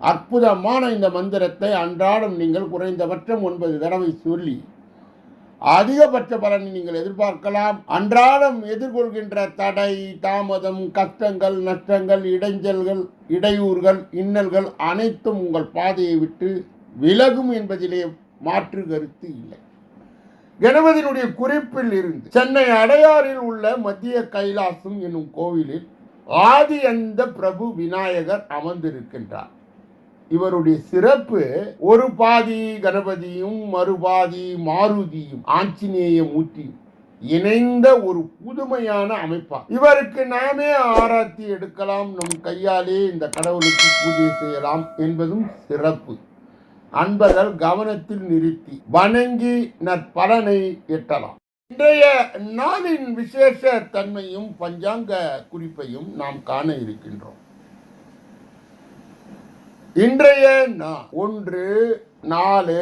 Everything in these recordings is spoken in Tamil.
அற்புதமான இந்த மந்திரத்தை அன்றாடம் நீங்கள் குறைந்தபட்சம் ஒன்பது தடவை சொல்லி அதிகபட்ச பலனை நீங்கள் எதிர்பார்க்கலாம். அன்றாடம் எதிர்கொள்கின்ற தடை தாமதம் கஷ்டங்கள் நஷ்டங்கள் இடைஞ்சல்கள் இடையூறுகள் இன்னல்கள் அனைத்தும் உங்கள் பாதையை விட்டு விலகும் என்பதிலே மாற்று கருத்து இல்லை. கணபதியினுடைய குறிப்பில் இருந்து சென்னை அடையாறில் உள்ள மத்திய கைலாசம் என்னும் கோவிலில் ஆதி அந்த பிரபு விநாயகர் அமர்ந்திருக்கின்றார். இவருடைய சிறப்பு ஒரு பாதி கணபதியும் மறுபாதி மாருதியும் ஆஞ்சநேய மூர்த்தியும் இணைந்த ஒரு புதுமையான அமைப்பா. இவருக்கு நாமே ஆராய்ச்சி எடுக்கலாம். நம் கையாலே இந்த கடவுளுக்கு பூஜை செய்யலாம் என்பதும் சிறப்பு. அன்பர்கள் கவனத்தில் நிறுத்தி வணங்கி நற்பலனை எட்டலாம். இன்றைய நாளின் விசேஷ தன்மையும் பஞ்சாங்க குறிப்பையும் நாம் காண இருக்கின்றோம். இன்றைய நாள் ஒன்று நாலு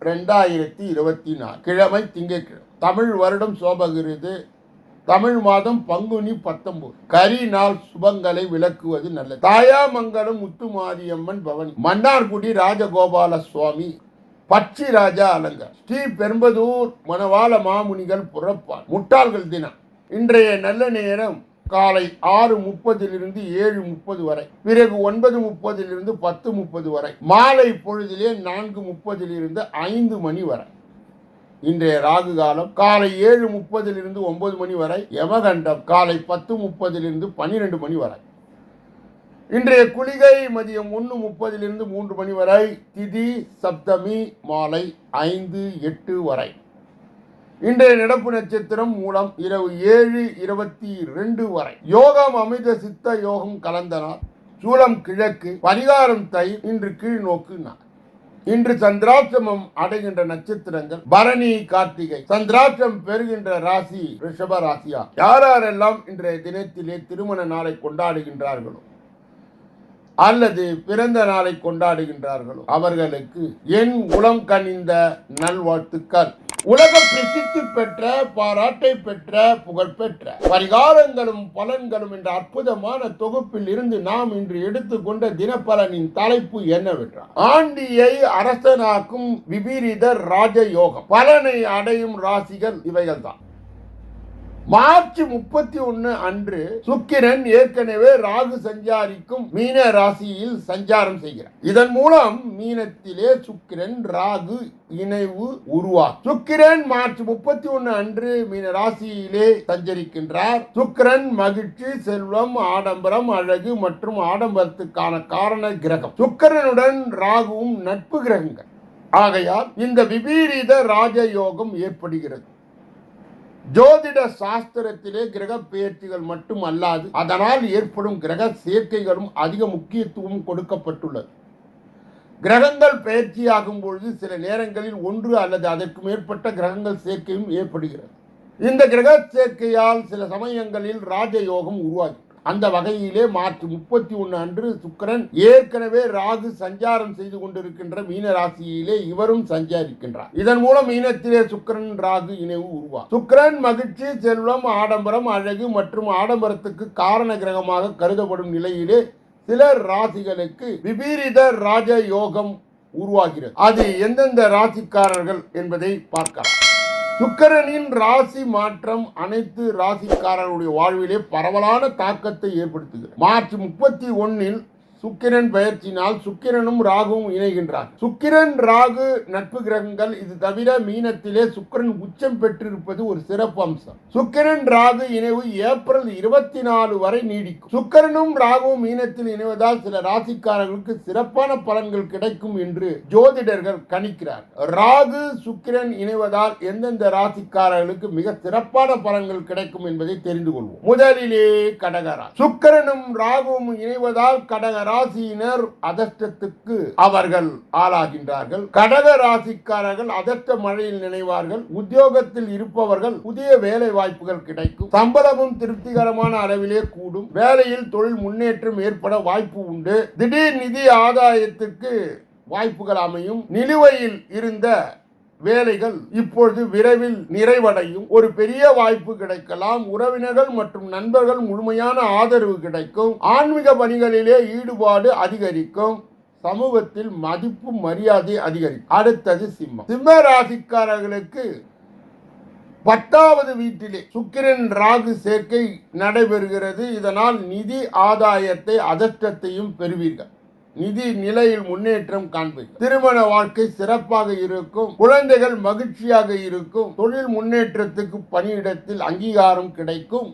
ரெண்டாயிரத்தி இருபத்தி நாலு. கிழமை திங்கட்கிழமை. தமிழ் வருடம் சோபகிருது. தமிழ் மாதம் பங்குனி பத்தொன்பது கரி நாள் சுபங்களை விளக்குவது நல்லது. தாயாமங்கலம் முத்துமாரியம்மன் பவனி. மன்னார்குடி ராஜகோபால சுவாமி பச்சி ராஜா அலங்கர். ஸ்ரீ பெரும்பதூர் மணவாள மாமுனிகள் புறப்பார். முட்டாள்கள் தினம். இன்றைய நல்ல நேரம் காலை ஆறு முப்பதிலிருந்து ஏழு முப்பது வரை பிறகு ஒன்பது முப்பதிலிருந்து பத்து முப்பது வரை மாலை பொழுதிலே நான்கு முப்பதிலிருந்து ஐந்து மணி வரை. இன்றைய ராகு காலம் காலை ஏழு முப்பதிலிருந்து ஒன்பது மணி வரை யமகண்டம் காலை பத்து முப்பதிலிருந்து பன்னிரெண்டு மணி வரை. இன்றைய குளிகை மதியம் ஒன்று முப்பதிலிருந்து மூன்று மணி வரை திதி சப்தமி மாலை ஐந்து எட்டு வரை. இன்றைய நடப்பு நட்சத்திரம் மூலம் இரவு ஏழு இருபத்தி ரெண்டு வரை. யோகம் அமித சித்த யோகம் கலந்தனால் சூலம் கிழக்கு பரிகாரம் தை இன்று கீழ் நோக்கு நாள். இன்று சந்திராட்சமம் அடைகின்ற நட்சத்திரங்கள் பரணி கார்த்திகை. சந்திராட்சம் பெறுகின்ற ராசி ரிஷப ராசியா யாரெல்லாம் இன்றைய தினத்திலே திருமண நாளை கொண்டாடுகின்றார்களோ அல்லது பிறந்த நாளை கொண்டாடுகின்றார்களோ அவர்களுக்கு என் உளம் கனிந்த நல்வாழ்த்துக்கள். உலக பிரசித்தி பெற்ற பாராட்டை பெற்ற புகழ்பெற்ற பரிகாரங்களும் பலன்களும் என்ற அற்புதமான தொகுப்பில் இருந்து நாம் இன்று எடுத்துக்கொண்ட தினப்பலனின் தலைப்பு என்னவென்றால் ஆண்டியை அரசனாக்கும் விபீரிதர் ராஜயோகம். பலனை அடையும் ராசிகள் இவைகள்தான். மார்ச் முப்பத்தி ஒன்னு அன்று சுக்கிரன் ஏற்கனவே ராகு சஞ்சாரிக்கும் மீன ராசியில் சஞ்சாரம் செய்கிறார். இதன் மூலம் மீனத்திலே சுக்கிரன் ராகு இணைவு உருவாகும். சுக்கிரன் மார்ச் முப்பத்தி ஒன்னு அன்று மீன ராசியிலே சஞ்சரிக்கின்றார். சுக்கிரன் மகிழ்ச்சி செல்வம் ஆடம்பரம் அழகு மற்றும் ஆடம்பரத்துக்கான காரண கிரகம். சுக்கிரனுடன் ராகுவும் நட்பு கிரகங்கள். ஆகையால் இந்த விபரீத ராஜயோகம் ஏற்படுகிறது. ஜோதிட சாஸ்திரத்திலே கிரக பெயர்ச்சிகள் மட்டும் அல்லாது அதனால் ஏற்படும் கிரக சேர்க்கைகளும் அதிக முக்கியத்துவம் கொடுக்கப்பட்டுள்ளது. கிரகங்கள் பெயர்ச்சியாகும் பொழுது சில நேரங்களில் ஒன்று அல்லது அதற்கு மேற்பட்ட கிரகங்கள் சேர்க்கையும் ஏற்படுகிறது. இந்த கிரக சேர்க்கையால் சில சமயங்களில் ராஜயோகம் உருவாகிறது. அந்த வகையிலே மார்ச் முப்பத்தி ஒன்று அன்று சுக்கிரன் ஏற்கனவே ராகு சஞ்சாரம் செய்து கொண்டிருக்கின்ற மீன ராசியிலே இவரும் சஞ்சாரிக்கின்றார். இதன் மூலம் மீனத்திலே சுக்கிரன் ராகு இணைவு உருவா சுக்கரன் மகிழ்ச்சி செல்வம் ஆடம்பரம் அழகு மற்றும் ஆடம்பரத்துக்கு காரண கிரகமாக கருதப்படும் நிலையிலே சில ராசிகளுக்கு விபீரித ராஜ யோகம் உருவாகிறது. அது எந்தெந்த ராசிக்காரர்கள் என்பதை பார்க்கலாம். சுக்கரனின் ராசி மாற்றம் அனைத்து ராசிக்காரர்களுடைய வாழ்விலே பரவலான தாக்கத்தை ஏற்படுத்துகிறது. மார்ச் முப்பத்தி ஒன்னில் சுக்கிரன் பயிற்சினால் சுக்கிரனும் ராகுவும் இணைகின்றார். சுக்கிரன் ராகு நட்பு கிரகங்கள் இது தவிர மீனத்திலே சுக்கிரன் உச்சம் பெற்றிருப்பது ஒரு சிறப்பு அம்சம். சுக்கிரன் ராகு இணைவு ஏப்ரல் இருபத்தி நாலு வரை நீடிக்கும். சுக்கிரனும் ராகுவும் மீனத்தில் இணைவதால் சில ராசிக்காரர்களுக்கு சிறப்பான பலன்கள் கிடைக்கும் என்று ஜோதிடர்கள் கணிக்கிறார். ராகு சுக்கிரன் இணைவதால் எந்தெந்த ராசிக்காரர்களுக்கு மிக சிறப்பான பலன்கள் கிடைக்கும் என்பதை தெரிந்து கொள்வோம். முதலிலே கடகரா சுக்கிரனும் ராகுவும் இணைவதால் கடகரா ராசியினர் அதர்ஷ்டத்துக்கு அவர்கள் ஆளாகின்றார்கள். கடக ராசிக்காரர்கள் அதர்ஷ்ட மழையில் நினைவார்கள். உத்தியோகத்தில் இருப்பவர்கள் புதிய வேலை வாய்ப்புகள் கிடைக்கும். சம்பளமும் திருப்திகரமான அளவிலே கூடும். வேலையில் தொழில் முன்னேற்றம் ஏற்பட வாய்ப்பு உண்டு. திடீர் நிதி ஆதாயத்திற்கு வாய்ப்புகள் அமையும். நிலுவையில் இருந்த வேலைகள் இப்பொழுது விரைவில் நிறைவடையும். ஒரு பெரிய வாய்ப்பு கிடைக்கலாம். உறவினர்கள் மற்றும் நண்பர்கள் முழுமையான ஆதரவு கிடைக்கும். ஆன்மீக பணிகளிலே ஈடுபாடு அதிகரிக்கும். சமூகத்தில் மதிப்பு மரியாதை அதிகரிக்கும். அடுத்தது சிம்மம். சிம்ம ராசிக்காரர்களுக்கு பத்தாவது வீட்டிலே சுக்கிரன் ராகு சேர்க்கை நடைபெறுகிறது. இதனால் நிதி ஆதாயத்தை அதிர்ஷ்டத்தையும் பெறுவீர்கள். நிதி நிலையில் முன்னேற்றம் காண்பது. திருமண வாழ்க்கை சிறப்பாக இருக்கும் குழந்தைகள் மகிழ்ச்சியாக இருக்கும் தொழில் முன்னேற்றத்துக்கு பணியிடத்தில் அங்கீகாரம் கிடைக்கும்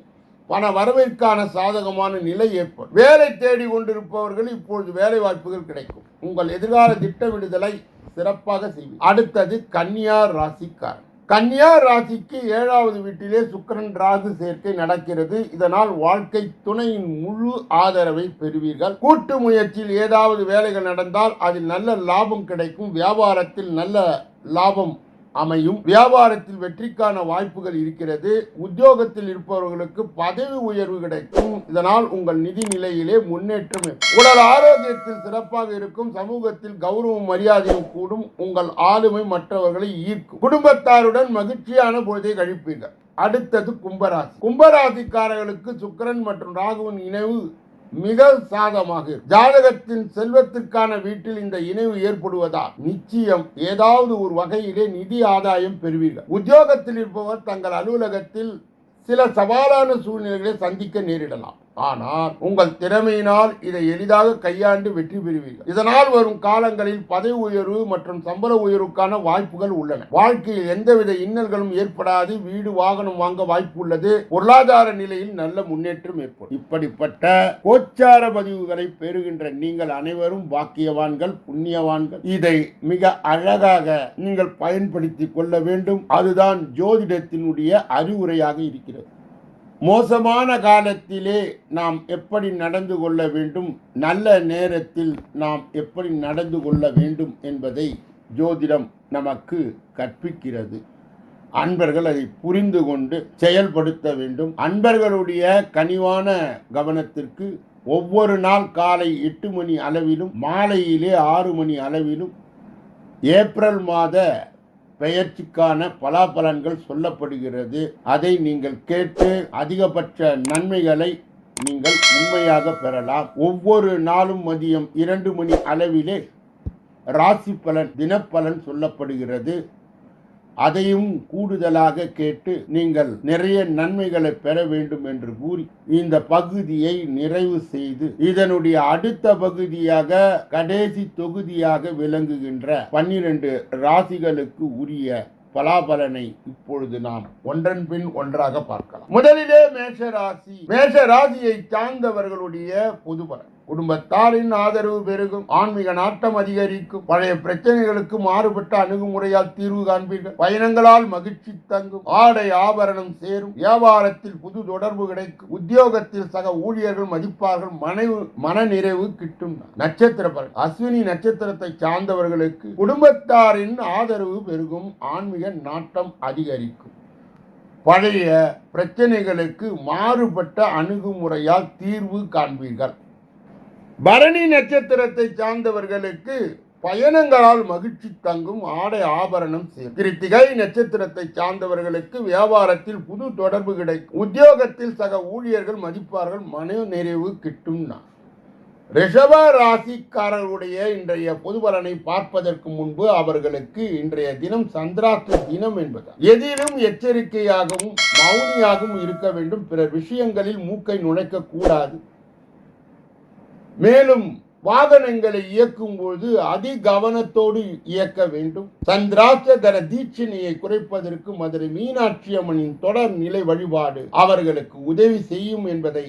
பண வரவிற்கான சாதகமான நிலை ஏற்படும். வேலை தேடி கொண்டிருப்பவர்கள் இப்பொழுது வேலை வாய்ப்புகள் கிடைக்கும். உங்கள் எதிர்கால திட்டமிடுதலை சிறப்பாக செய்வீர்கள். அடுத்தது கன்னியார் ராசிக்காரன் கன்னியா ராசிக்கு ஏழாவது வீட்டிலே சுக்கிரன் ராகு சேர்க்கை நடக்கிறது. இதனால் வாழ்க்கை துணையின் முழு ஆதரவை பெறுவீர்கள். கூட்டு முயற்சியில் ஏதாவது வேலைகள் நடந்தால் அதில் நல்ல லாபம் கிடைக்கும். வியாபாரத்தில் நல்ல லாபம் அமையும். வியாபாரத்தில் வெற்றிக்கான வாய்ப்புகள் இருக்கிறது. உத்தியோகத்தில் இருப்பவர்களுக்கு பதவி உயர்வு கிடைக்கும். இதனால் உங்கள் நிதி நிலையிலே முன்னேற்றம் உடல் ஆரோக்கியத்தில் சிறப்பாக இருக்கும். சமூகத்தில் கௌரவம் மரியாதையும் கூடும். உங்கள் ஆளுமை மற்றவர்களை ஈர்க்கும். குடும்பத்தாருடன் மகிழ்ச்சியான பொழுதை கழிப்பீர்கள். அடுத்தது கும்பராசி. கும்பராசிக்காரர்களுக்கு சுக்கிரன் மற்றும் ராகுவின் இணைவு மிக சாதமாக. இருக்கும். ஜாதகத்தின் செல்வத்திற்கான வீட்டில் இந்த இணைவு ஏற்படுவதால் நிச்சயம். ஏதாவது ஒரு வகையிலே நிதி ஆதாயம் பெறுவீர்கள். உத்தியோகத்தில் இருப்பவர் தங்கள் அலுவலகத்தில் சில சவாலான சூழ்நிலைகளை சந்திக்க நேரிடலாம். ஆனால் உங்கள் திறமையினால் இதை எளிதாக கையாண்டு வெற்றி பெறுவீர்கள். இதனால் வரும் காலங்களில் பதவி உயர்வு மற்றும் சம்பள உயர்வுக்கான வாய்ப்புகள் உள்ளன. வாழ்க்கையில் எந்தவித இன்னல்களும் ஏற்படாது. வீடு வாகனம் வாங்க வாய்ப்பு உள்ளது. பொருளாதார நிலையில் நல்ல முன்னேற்றம் ஏற்படும். இப்படிப்பட்ட கோச்சார பதிவுகளை பெறுகின்ற நீங்கள் அனைவரும் பாக்கியவான்கள் புண்ணியவான்கள். இதை மிக அழகாக நீங்கள் பயன்படுத்திக் கொள்ள வேண்டும். அதுதான் ஜோதிடத்தினுடைய அறிவுரையாக இருக்கிறது. மோசமான காலத்திலே நாம் எப்படி நடந்து கொள்ள வேண்டும்? நல்ல நேரத்தில் நாம் எப்படி நடந்து கொள்ள வேண்டும் என்பதை ஜோதிடம் நமக்கு கற்பிக்கிறது. அன்பர்கள் அதை புரிந்து கொண்டு செயல்படுத்த வேண்டும். அன்பர்களுடைய கனிவான கவனத்திற்கு ஒவ்வொரு நாள் காலை எட்டு மணி அளவிலும் மாலையிலே ஆறு மணி அளவிலும் ஏப்ரல் மாத பெயர்ச்சிக்கான பலாபலன்கள் சொல்லப்படுகிறது. அதை நீங்கள் கேட்டு அதிகபட்ச நன்மைகளை நீங்கள் உண்மையாக பெறலாம். ஒவ்வொரு நாளும் மதியம் இரண்டு மணி அளவிலே ராசி பலன் தினப்பலன் சொல்லப்படுகிறது. அதையும் கூடுதலாக கேட்டு நீங்கள் நிறைய நன்மைகளை பெற வேண்டும் என்று கூறி இந்த பகுதியை நிறைவு செய்து இதனுடைய அடுத்த பகுதியாக கடைசி தொகுதியாக விளங்குகின்ற பன்னிரண்டு ராசிகளுக்கு உரிய பலாபலனை இப்பொழுது நாம் ஒன்றன் பின் ஒன்றாக பார்க்கலாம். முதலிலே மேஷ ராசி மேஷ ராசியை சார்ந்தவர்களுடைய பொதுபலன். குடும்பத்தாரின் ஆதரவு பெருகும். ஆன்மீக நாட்டம் அதிகரிக்கும். பழைய பிரச்சனைகளுக்கு மாறுபட்ட அணுகுமுறையால் தீர்வு காண்பீர்கள். பயணங்களால் மகிழ்ச்சி தங்கும். ஆடை ஆபரணம் சேரும். வியாபாரத்தில் புது தொடர்பு கிடைக்கும். உத்தியோகத்தில் சக ஊழியர்கள் மதிப்பார்கள். மனைவு மன நிறைவு கிட்டும். நட்சத்திர பலன் அஸ்வினி நட்சத்திரத்தை சார்ந்தவர்களுக்கு குடும்பத்தாரின் ஆதரவு பெருகும். ஆன்மீக நாட்டம் அதிகரிக்கும். பழைய பிரச்சனைகளுக்கு மாறுபட்ட அணுகுமுறையால் தீர்வு காண்பீர்கள். பரணி நட்சத்திரத்தை சார்ந்தவர்களுக்கு பயணங்களால் மகிழ்ச்சி தங்கும் ஆடை ஆபரணம் சேரும் கிருத்திகை நட்சத்திரத்தை சார்ந்தவர்களுக்கு வியாபாரத்தில் புது தொடர்பு கிடைக்கும். உத்தியோகத்தில் சக ஊழியர்கள் மதிப்பார்கள் மன நிறைவு கிட்டும் நான் ரிஷப ராசிக்காரர்களுடைய இன்றைய பொது பலனை பார்ப்பதற்கு முன்பு அவர்களுக்கு இன்றைய தினம் சந்திராஷ்ட தினம் என்பது எதிலும் எச்சரிக்கையாகவும் மௌனியாகவும் இருக்க வேண்டும். பிற விஷயங்களில் மூக்கை நுழைக்க கூடாது. மேலும் வாகனங்களை இயக்கும் போது அதி கவனத்தோடு இயக்க வேண்டும். சந்திராட்சதர தீட்சணையை குறைப்பதற்கு மதுரை மீனாட்சி அம்மனின் தொடர் நிலை வழிபாடு அவர்களுக்கு உதவி செய்யும் என்பதை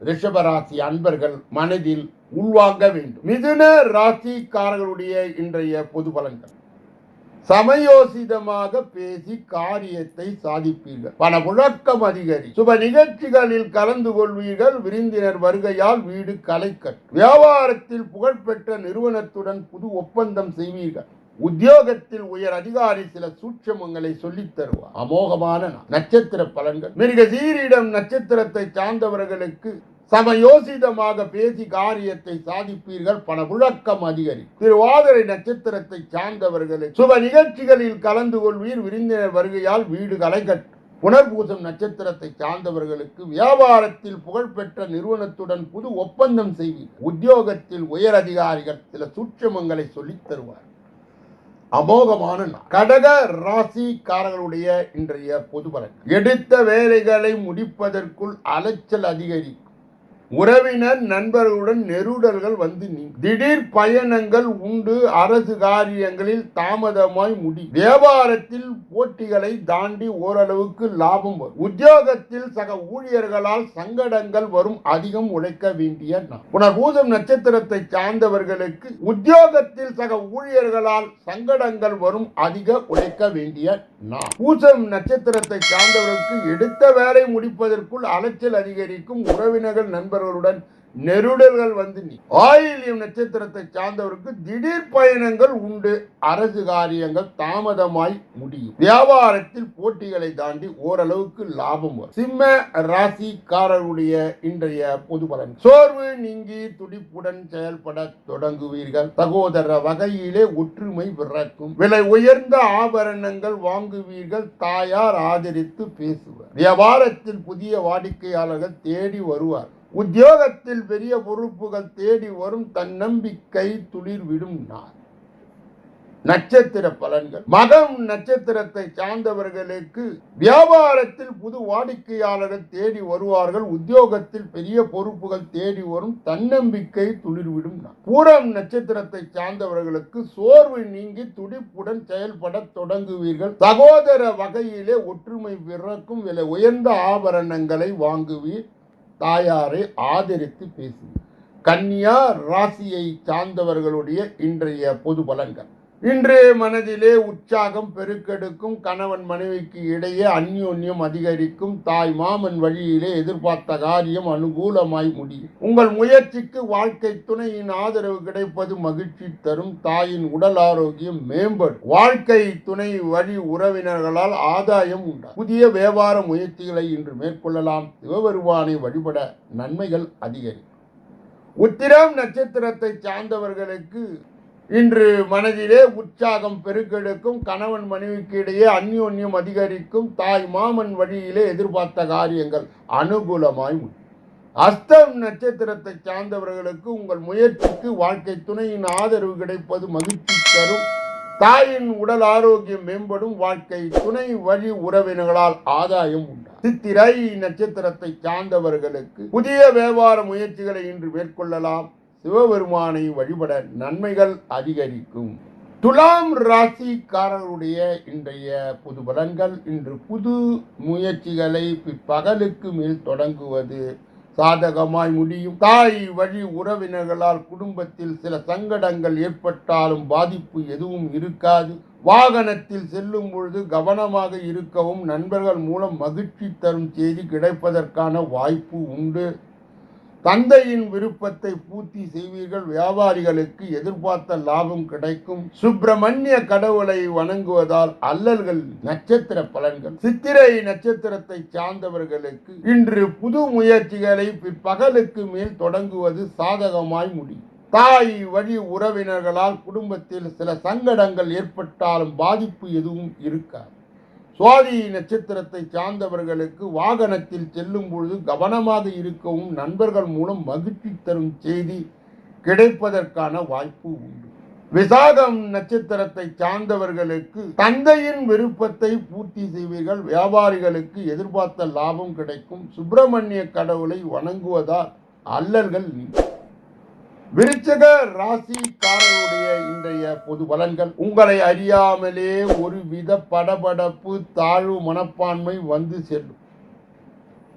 ரிஷபராசி அன்பர்கள் மனதில் உள்வாங்க வேண்டும். மிதுன ராசிக்காரர்களுடைய இன்றைய பொது பலன்கள். சமயோசிதமாக பேசி காரியத்தை சாதிப்பீர்கள். பண புழக்கம் அதிகரி. சுப நிகழ்ச்சிகளில் கலந்து கொள்வீர்கள். விருந்தினர் வருகையால் வீடு கலைக்கட் வியாபாரத்தில் புகழ்பெற்ற நிறுவனத்துடன் புது ஒப்பந்தம் செய்வீர்கள். உத்தியோகத்தில் உயர் அதிகாரி சில சூட்சமங்களை சொல்லித் தருவார். அமோகமான நட்சத்திர பலன்கள். மிருக சீரிடம் நட்சத்திரத்தை சார்ந்தவர்களுக்கு சமயோசிதமாக பேசி காரியத்தை சாதிப்பீர்கள். பண புழக்கம் அதிகரி. திருவாதிரை நட்சத்திரத்தை சார்ந்தவர்களை சுப நிகழ்ச்சிகளில் கலந்து கொள்வீர். விருந்தினர் வருகையால் வீடு கலைகட் புனர்பூசம் நட்சத்திரத்தை சார்ந்தவர்களுக்கு வியாபாரத்தில் புகழ்பெற்ற நிறுவனத்துடன் புது ஒப்பந்தம் செய்வீர். உத்தியோகத்தில் உயர் அதிகாரிகள் சில சூட்சமங்களை சொல்லித் தருவார். அமோகமான கடக ராசிக்காரர்களுடைய இன்றைய பொது பலன். எடுத்த வேலைகளை முடிப்பதற்குள் அலைச்சல் அதிகரிக்கும் உறவினர் நண்பர்களுடன் நெருடல்கள் வந்து நீ திடீர் பயணங்கள் உண்டு. அரசு காரியங்களில் தாமதமாய் முடி. வியாபாரத்தில் போட்டிகளை தாண்டி ஓரளவுக்கு லாபம் வரும். உத்தியோகத்தில் சக ஊழியர்களால் சங்கடங்கள் வரும். அதிகம் உழைக்க வேண்டிய நாள் நட்சத்திரத்தை சார்ந்தவர்களுக்கு உத்தியோகத்தில் சக ஊழியர்களால் சங்கடங்கள் வரும். அதிக உழைக்க வேண்டிய நாள் பூசம் நட்சத்திரத்தை சார்ந்தவர்களுக்கு எடுத்த வேலை முடிப்பதற்குள் அலைச்சல் அதிகரிக்கும். உறவினர்கள் நண்பர்கள் நண்பர்களுடன் நெருடல்கள் வந்து நீ ஆயில்யம் நட்சத்திரத்தை சார்ந்தவருக்கு திடீர் பயணங்கள் உண்டு. அரசு காரியங்கள் தாமதமாய் முடியும். வியாபாரத்தில் போட்டிகளை தாண்டி ஓரளவுக்கு லாபம் வரும். சிம்ம ராசிக்காரருடைய இன்றைய பொது பலன். சோர்வு நீங்கி துடிப்புடன் செயல்பட தொடங்குவீர்கள். சகோதர வகையிலே ஒற்றுமை பிறக்கும். விலை உயர்ந்த ஆபரணங்கள் வாங்குவீர்கள். தாயார் ஆதரித்து பேசுவர். வியாபாரத்தில் புதிய வாடிக்கையாளர்கள் தேடி வருவார் உத்தியோகத்தில் பெரிய பொறுப்புகள் தேடி வரும் தன்னம்பிக்கை துளிர் விடும் நான் நட்சத்திர பலன்கள். மகம் நட்சத்திரத்தை சார்ந்தவர்களுக்கு வியாபாரத்தில் புது வாடிக்கையாளர்கள் தேடி வருவார்கள். உத்தியோகத்தில் பெரிய பொறுப்புகள் தேடி வரும் தன்னம்பிக்கை துளிர்விடும் நான் பூரம் நட்சத்திரத்தை சார்ந்தவர்களுக்கு சோர்வு நீங்கி துடிப்புடன் செயல்பட தொடங்குவீர்கள். சகோதர வகையிலே ஒற்றுமை பிறக்கும் விலை உயர்ந்த ஆபரணங்களை வாங்குவீர். தாயாரை ஆதரித்து பேசுவீர் கன்னியா ராசியை சார்ந்தவர்களுடைய இன்றைய பொது பலன்கள். இன்று மனதிலே உற்சாகம் பெருக்கெடுக்கும் கணவன் மனைவிக்கு இடையே அந்யோன்யம் அதிகரிக்கும் தாய் மாமன் வழியிலே எதிர்பார்த்த காரியம் அனுகூலமாய் முடியும். உங்கள் முயற்சிக்கு வாழ்க்கை துணையின் ஆதரவு கிடைப்பது மகிழ்ச்சி தரும். தாயின் உடல் ஆரோக்கியம் மேம்படும். வாழ்க்கை துணை வழி உறவினர்களால் ஆதாயம் உண்டாகும். புதிய வியாபார முயற்சிகளை இன்று மேற்கொள்ளலாம். சிவபெருமானை வழிபட நன்மைகள் அதிகரிக்கும். உத்திரம் நட்சத்திரத்தை சார்ந்தவர்களுக்கு இன்று மனதிலே உற்சாகம் பெருக்கெடுக்கும் கணவன் மனைவிக்கு இடையே அந்யோன்யம் அதிகரிக்கும் தாய் மாமன் வழியிலே எதிர்பார்த்த காரியங்கள் அனுகூலமாய் முடியும் அஸ்தம் நட்சத்திரத்தை சார்ந்தவர்களுக்கு உங்கள் முயற்சிக்கு வாழ்க்கை துணையின் ஆதரவு கிடைப்பது மகிழ்ச்சி தரும். தாயின் உடல் ஆரோக்கியம் மேம்படும் வாழ்க்கை துணை வழி உறவினர்களால் ஆதாயம் உண்டு சித்திரை நட்சத்திரத்தை சார்ந்தவர்களுக்கு புதிய வியாபார முயற்சிகளை இன்று மேற்கொள்ளலாம். சிவபெருமானை வழிபட நன்மைகள் அதிகரிக்கும். துலாம் ராசிக்காரருடைய இன்றைய புது பலன்கள் இன்று புது முயற்சிகளை பிற்பகலுக்கு மேல் தொடங்குவது சாதகமாய் முடியும். தாய் வழி உறவினர்களால் குடும்பத்தில் சில சங்கடங்கள் ஏற்பட்டாலும் பாதிப்பு எதுவும் இருக்காது. வாகனத்தில் செல்லும் பொழுது கவனமாக இருக்கவும் நண்பர்கள் மூலம் மகிழ்ச்சி தரும் செய்தி கிடைப்பதற்கான வாய்ப்பு உண்டு. தந்தையின் விருப்பத்தை பூர்த்தி செய்வீர்கள். வியாபாரிகளுக்கு எதிர்பார்த்த லாபம் கிடைக்கும். சுப்பிரமணிய கடவுளை வணங்குவதால் அல்லல்கள் நட்சத்திர பலன்கள். சித்திரை நட்சத்திரத்தை சார்ந்தவர்களுக்கு இன்று புது முயற்சிகளை பிற்பகலுக்கு மேல் தொடங்குவது சாதகமாய் முடியும். தாய் வழி உறவினர்களால் குடும்பத்தில் சில சங்கடங்கள் ஏற்பட்டாலும் பாதிப்பு எதுவும் இருக்காது. சுவாதி நட்சத்திரத்தை சார்ந்தவர்களுக்கு வாகனத்தில் செல்லும் பொழுது கவனமாக இருக்கவும் நண்பர்கள் மூலம் மகிழ்ச்சி தரும் செய்தி கிடைப்பதற்கான வாய்ப்பு உண்டு. விசாகம் நட்சத்திரத்தை சார்ந்தவர்களுக்கு தந்தையின் விருப்பத்தை பூர்த்தி செய்வீர்கள். வியாபாரிகளுக்கு எதிர்பார்த்த லாபம் கிடைக்கும். சுப்பிரமணிய கடவுளை வணங்குவதால் அல்லர்கள் நீங்கும். விருச்சக ராசிக்காரருடைய இன்றைய பொது பலன்கள். உங்களை அறியாமலே ஒரு வித படபடப்பு தாழ்வு மனப்பான்மை வந்து செல்லும்.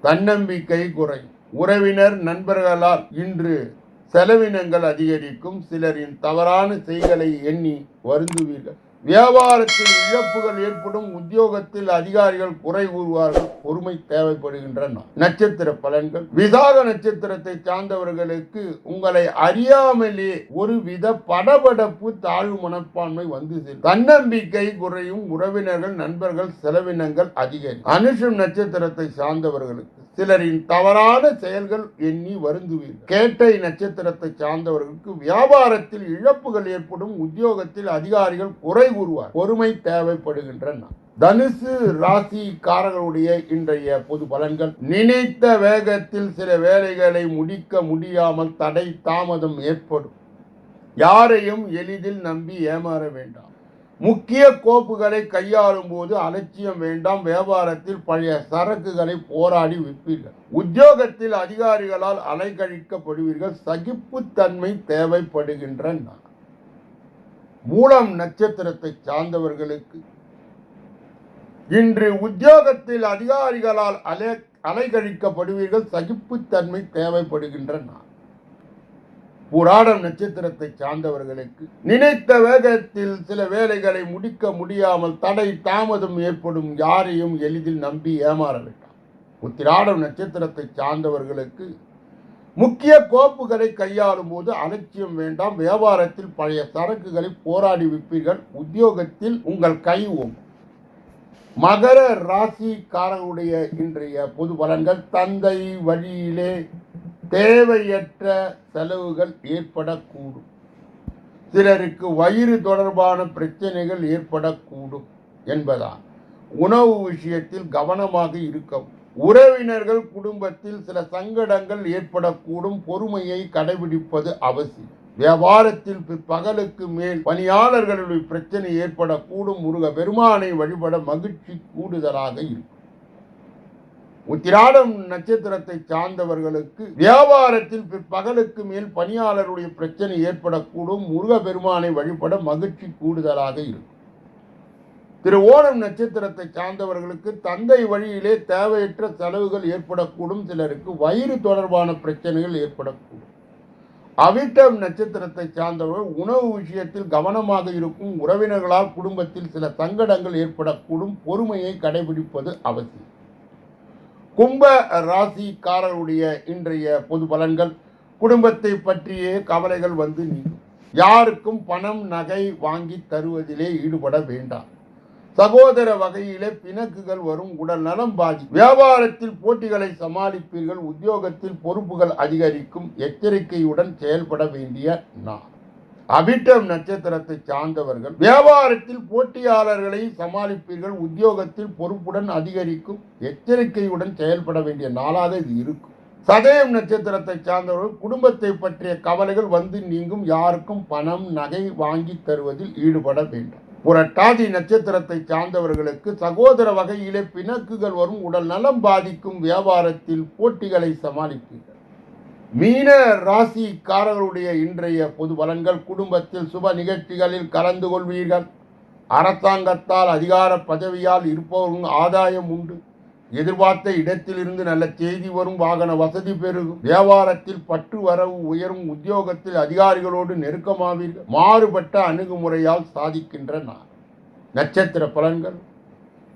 தன்னம்பிக்கை குறையும். உறவினர் நண்பர்களால் இன்று செலவினங்கள் அதிகரிக்கும். சிலரின் தவறான செய்களை எண்ணி வருந்துவீர்கள். வியாபாரத்தில் இழப்புகள் ஏற்படும் உத்தியோகத்தில் அதிகாரிகள் குறை கூறுவார்கள் பொறுமை தேவைப்படுகின்றன. நட்சத்திர பலன்கள். விசாக நட்சத்திரத்தை சார்ந்தவர்களுக்கு உங்களை அறியாமலே ஒரு வித படபடப்பு தாழ்வு மனப்பான்மை வந்து தன்னம்பிக்கை குறையும் உறவினர்கள் நண்பர்கள் செலவினங்கள் அதிகரிக்கும். அனுஷம் நட்சத்திரத்தை சார்ந்தவர்களுக்கு சிலரின் தவறான செயல்கள் எண்ணி வருந்துவீர்கள். கேட்டை நட்சத்திரத்தை சார்ந்தவர்களுக்கு வியாபாரத்தில் இழப்புகள் ஏற்படும் உத்தியோகத்தில் அதிகாரிகள் குறை கூறுவார் பொறுமை தேவைப்படுகின்றன தனுசு ராசிக்காரர்களுடைய இன்றைய பொது பலன்கள். நினைத்த வேகத்தில் சில வேலைகளை முடிக்க முடியாமல் தடை தாமதம் ஏற்படும். யாரையும் எளிதில் நம்பி ஏமாற வேண்டாம். முக்கிய கோப்புகளை கையாளும் போது அலட்சியம் வேண்டாம். வியாபாரத்தில் பழைய சரக்குகளை போராடி விற்பீர்கள். உத்தியோகத்தில் அதிகாரிகளால் அலைக்கழிக்கப்படுவீர்கள் சகிப்புத்தன்மை தேவைப்படுகின்றன மூலம் நட்சத்திரத்தை சார்ந்தவர்களுக்கு இன்று உத்தியோகத்தில் அதிகாரிகளால் அலை அலைகழிக்கப்படுவீர்கள் சகிப்புத்தன்மை தேவைப்படுகின்றன. புராடம் நட்சத்திரத்தை சார்ந்தவர்களுக்கு நினைத்த வேகத்தில் சில வேலைகளை முடிக்க முடியாமல் தடை தாமதம் ஏற்படும் யாரையும் எளிதில் நம்பி ஏமாற வேண்டாம் உத்திராடம் நட்சத்திரத்தை சார்ந்தவர்களுக்கு முக்கிய கோப்புகளை கையாளும் போது அலட்சியம் வேண்டாம். வியாபாரத்தில் பழைய சரக்குகளை போராடி விற்பீர்கள். உத்தியோகத்தில் உங்கள் கை ஓங்கும். மகர ராசிக்காரனுடைய இன்றைய பொது பலன்கள் தந்தை வழியிலே தேவையற்ற செலவுகள் ஏற்படக்கூடும். சிலருக்கு வயிறு தொடர்பான பிரச்சனைகள் ஏற்படக்கூடும் என்பதால் உணவு விஷயத்தில் கவனமாக இருக்கவும் உறவினர்கள் குடும்பத்தில் சில சங்கடங்கள் ஏற்படக்கூடும். பொறுமையை கடைபிடிப்பது அவசியம். வியாபாரத்தில் பகலுக்கு மேல் பணியாளர்களுடைய பிரச்சனை ஏற்படக்கூடும். முருக பெருமானை வழிபட மகிழ்ச்சி கூடுதலாக இருக்கும். உத்திராடம் நட்சத்திரத்தை சார்ந்தவர்களுக்கு வியாபாரத்தில் பிற்பகலுக்கு மேல் பணியாளருடைய பிரச்சனை ஏற்படக்கூடும். முருக பெருமானை வழிபட மகிழ்ச்சி கூடுதலாக இருக்கும். திரு ஓணம் நட்சத்திரத்தை சார்ந்தவர்களுக்கு தந்தை வழியிலே தேவையற்ற செலவுகள் ஏற்படக்கூடும் சிலருக்கு வயிறு தொடர்பான பிரச்சனைகள் ஏற்படக்கூடும். அவிட்டம் நட்சத்திரத்தை சார்ந்தவர்கள் உணவு விஷயத்தில் கவனமாக இருக்கும் உறவினர்களால் குடும்பத்தில் சில சங்கடங்கள் ஏற்படக்கூடும் பொறுமையை கடைபிடிப்பது அவசியம். கும்ப ராசிக்காரருடைய இன்றைய பொது பலன்கள் குடும்பத்தை பற்றியே கவலைகள் வந்து நீங்கும். யாருக்கும் பணம் நகை வாங்கி தருவதிலே ஈடுபட வேண்டாம். சகோதர வகையிலே பிணக்குகள் வரும் உடல் நலம் பாதி வியாபாரத்தில் போட்டிகளை சமாளிப்பீர்கள் உத்தியோகத்தில் பொறுப்புகள் அதிகரிக்கும் எச்சரிக்கையுடன் செயல்பட வேண்டிய நான் அபிட்டம் நட்சத்திரத்தை சார்ந்தவர்கள் வியாபாரத்தில் போட்டியாளர்களை சமாளிப்பீர்கள் உத்தியோகத்தில் பொறுப்புடன் அதிகரிக்கும் எச்சரிக்கையுடன் செயல்பட வேண்டிய நாளாக இது இருக்கும். சதயம் நட்சத்திரத்தை சார்ந்தவர்கள் குடும்பத்தை பற்றிய கவலைகள் வந்து நீங்கும் யாருக்கும் பணம் நகை வாங்கி தருவதில் ஈடுபட வேண்டும். புரட்டாதி நட்சத்திரத்தை சார்ந்தவர்களுக்கு சகோதர வகையிலே பிணக்குகள் வரும் உடல் நலம் பாதிக்கும் வியாபாரத்தில் போட்டிகளை சமாளிப்பீர்கள். மீன ராசிக்காரர்களுடைய இன்றைய பொது பலன்கள் குடும்பத்தில் சுப நிகழ்ச்சிகளில் கலந்து கொள்வீர்கள். அரசாங்கத்தால் அதிகார பதவியால் இருப்பவர்கள் ஆதாயம் உண்டு. எதிர்பார்த்த இடத்திலிருந்து நல்ல செய்தி வரும் வாகன வசதி பெருகும். வியாபாரத்தில் பற்று வரவு உயரும் உத்தியோகத்தில் அதிகாரிகளோடு நெருக்கமாவீர்கள். மாறுபட்ட அணுகுமுறையால் சாதிக்கின்ற நான் நட்சத்திர பலன்கள்.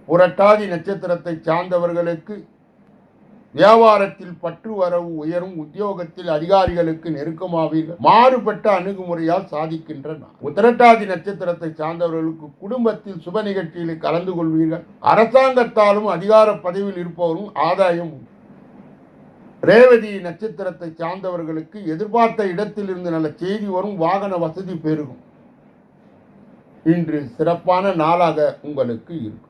புரட்டாதி நட்சத்திரத்தை சார்ந்தவர்களுக்கு வியாபாரத்தில் பற்று வரவு உயரும் உத்தியோகத்தில் அதிகாரிகளுக்கு நெருக்கமாவீர்கள். மாறுபட்ட அணுகுமுறையால் சாதிக்கின்றன. உத்திரட்டாதி நட்சத்திரத்தை சார்ந்தவர்களுக்கு குடும்பத்தில் சுப நிகழ்ச்சியில் கலந்து கொள்வீர்கள். அரசாங்கத்தாலும் அதிகார பதவியில் இருப்பவரும் ஆதாயம் உண்டு. ரேவதி நட்சத்திரத்தை சார்ந்தவர்களுக்கு எதிர்பார்த்த இடத்திலிருந்து நல்ல செய்தி வரும் வாகன வசதி பெருகும். இன்று சிறப்பான நாளாக உங்களுக்கு இருக்கும்.